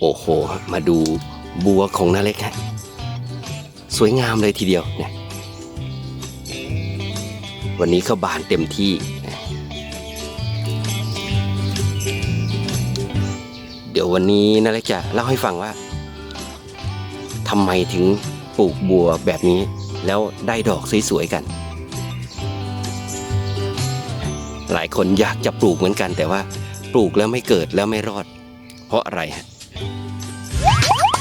โอ้โห มาดูบัวของนาเล็กฮะสวยงามเลยทีเดียวเนี่ยวันนี้เขาบานเต็มที่นะเดี๋ยววันนี้นาเล็กจะเล่าให้ฟังว่าทำไมถึงปลูกบัวแบบนี้ แล้วได้ดอกสวยๆกัน หลายคนอยากจะปลูกเหมือนกัน แต่ว่าปลูกแล้วไม่เกิดแล้วไม่รอด เพราะอะไรฮะ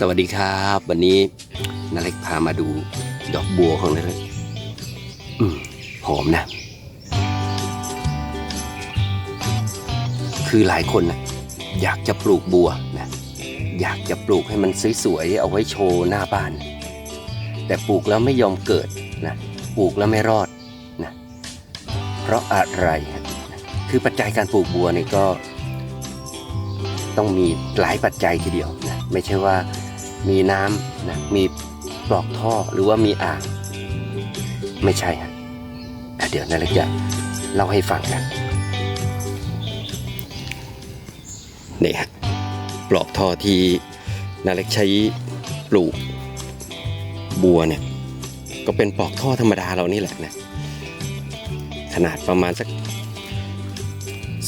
สวัสดีครับ วันนี้นาเล็กพามาดูดอกบัวของนาเล็กอืมหอมนะ คือหลายคนนะอยากจะปลูกบัวนะอยากจะปลูกให้มันสวยๆเอาไว้โชว์หน้าบ้าน แต่ปลูกแล้วไม่ยอมเกิดนะปลูกแล้วไม่รอดนะเพราะอะไร คือปัจจัยการปลูกบัวนี่ก็ต้องมีหลายปัจจัยทีเดียวนะไม่ใช่ว่า มีน้ำนะมีปลอกท่อหรือว่ามีอ่างไม่ใช่ฮะะเดี๋ยวนาเล็กจะเล่าให้ฟังกันนี่ฮะปลอกท่อที่นาเล็กใช้ปลูกบัวเนี่ยก็เป็นปลอกท่อธรรมดาเรานี่แหละนะขนาดประมาณสัก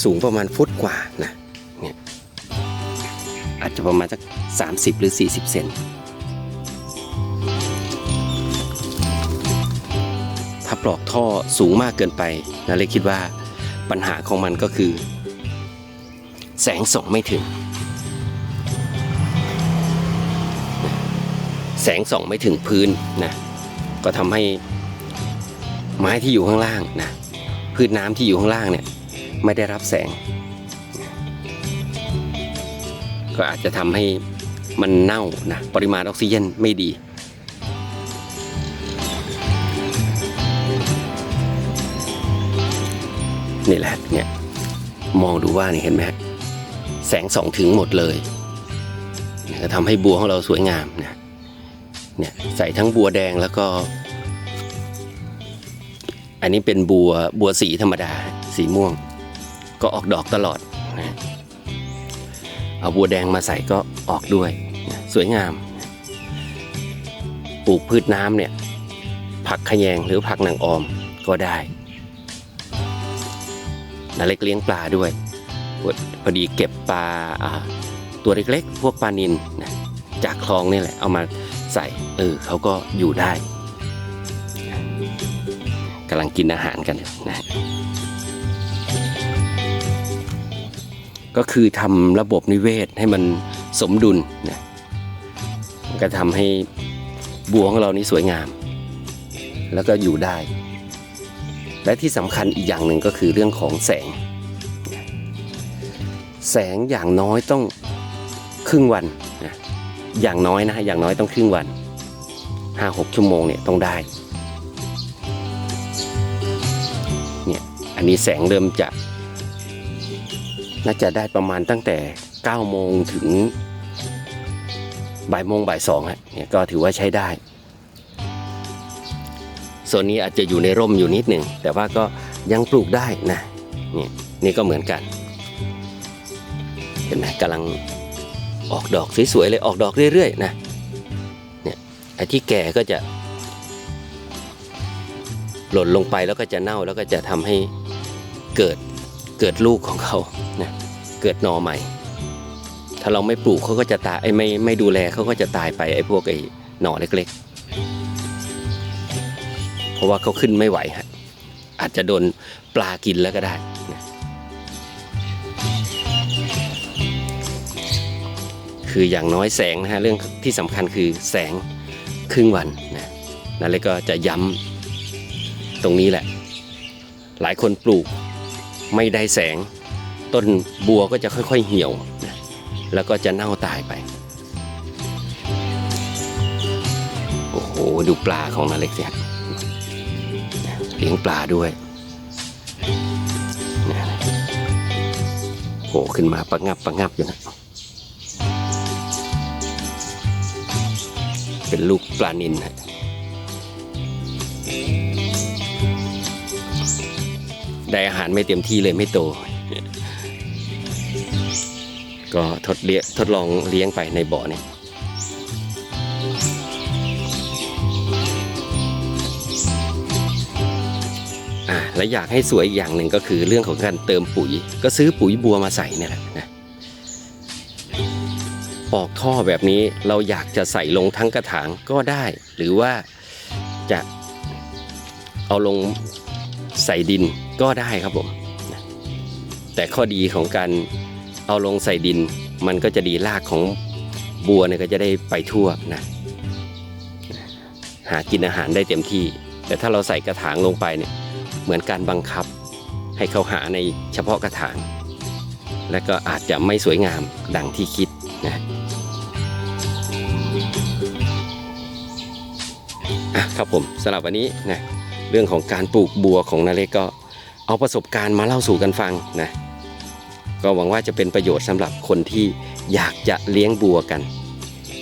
สูงประมาณฟุตกว่านะ อาจจะประมาณสัก 30 หรือ 40 เซนถ้าปลอกท่อสูงมากเกินไปนาเล็กคิดว่าปัญหาของมันก็คือ แสงส่องไม่ถึง แสงส่องไม่ถึงพื้นนะก็ทำให้ไม้ที่อยู่ข้างล่างนะพืชน้ำที่อยู่ข้างล่างเนี่ยไม่ได้รับแสง ก็อาจจะทำให้มันเน่านะปริมาณออกซิเจนไม่ดีนี่แหละเนี่ยมองดูว่านี่เห็นไหมฮะแสงส่องถึงหมดเลยเนี่ยก็ทำให้บัวของเราสวยงามนะเนี่ยใส่ทั้งบัวแดงแล้วก็ อันนี้เป็นบัวบัวสีธรรมดาสีม่วง ก็ออกดอกตลอดนะ เอาบัวแดงมาใส่ก็ออกด้วย สวยงาม ปลูกพืชน้ำเนี่ย ผักขยงหรือผักหนางออมก็ได้นาเล็กเลี้ยงปลาด้วย พอดีเก็บปลาอ่าตัวเล็กๆ พวกปลานินนะจากคลองนี่แหละ เอามาใส่ เออเขาก็อยู่ได้กำลังกินอาหารกันนะ ก็คือทำระบบนิเวศให้มันสมดุลนะมันก็ทำให้บัวของเรานี่สวยงาม แล้วก็อยู่ได้ และที่สำคัญอีกอย่างหนึ่งก็คือเรื่องของแสง แสงอย่างน้อยต้องครึ่งวันนะอย่างน้อยนะอย่างน้อยต้องครึ่งวันห้าหกชั่วโมงเนี่ยต้องได้เนี่ยอันนี้แสงเริ่มจะ น่าจะได้ประมาณตั้งแต่9โมงถึงบ่ายโมงบ่ายสองฮะเนี่ยก็ถือว่าใช้ได้ส่วนนี้อาจจะอยู่ในร่มอยู่นิดหนึ่งแต่ว่าก็ยังปลูกได้นะเนี่ยนี่ก็เหมือนกัน เห็นไหมกำลังออกดอกสวยๆเลยออกดอกเรื่อยๆนะเนี่ยไอ้ที่แก่ก็จะ หล่นลงไปแล้วก็จะเน่าแล้วก็จะทำให้เกิด เกิดลูกของเขานะเกิดหนอใหม่ ถ้าเราไม่ปลูกเขาก็จะตายไอ้ไม่ไม่ดูแลเขาก็จะตายไปไอ้พวกไอ้หน่อเล็ก ๆ เพราะว่าเขาขึ้นไม่ไหวฮะอาจจะโดนปลากินแล้วก็ได้นะคืออย่างน้อยแสงนะฮะเรื่องที่สำคัญคือแสงครึ่งวันนะนั่นเลยก็จะย้ำตรงนี้แหละ หลายคนปลูก ไม่ได้แสง ต้นบัวก็จะค่อย ๆเหี่ยว แล้วก็จะเน่าตายไป โอ้โห ดูปลาของนาเล็กสิฮะเลี้ยงปลาด้วยโผล่ขึ้นมาประงับประงับอยู่นะเป็นลูกปลานินฮะ ได้อาหารไม่เต็มที่เลยไม่โต ก็ทดเลี้ยทดลองเลี้ยงไปในบ่อเนี่ยอ่าและอยากให้สวยอีกอย่างหนึ่งก็คือเรื่องของการเติมปุ๋ย ก็ซื้อปุ๋ยบัวมาใส่เนี่ยแหละนะปอกท่อแบบนี้เราอยากจะใส่ลงทั้งกระถางก็ได้ หรือว่าจะเอาลง ใส่ดินก็ได้ครับผม แต่ข้อดีของการเอาลงใส่ดิน มันก็จะดีรากของบัวเนี่ยก็จะได้ไปทั่วนะ หากินอาหารได้เต็มที่ แต่ถ้าเราใส่กระถางลงไปเนี่ยเหมือนการบังคับ ให้เขาหาในเฉพาะกระถาง และก็อาจจะไม่สวยงามดังที่คิดนะะครับผมสำหรับวันนี้นะ เรื่องของการปลูกบัวของนาเล็กก็เอาประสบการณ์มาเล่าสู่กันฟังนะก็หวังว่าจะเป็นประโยชน์สำหรับคนที่อยากจะเลี้ยงบัวกัน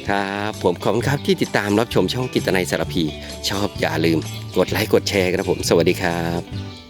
ครับผมขอบคุณครับที่ติดตามรับชมช่องกิตนายสารพี ชอบอย่าลืม กดไลค์กดแชร์กันนะผม สวัสดีครับ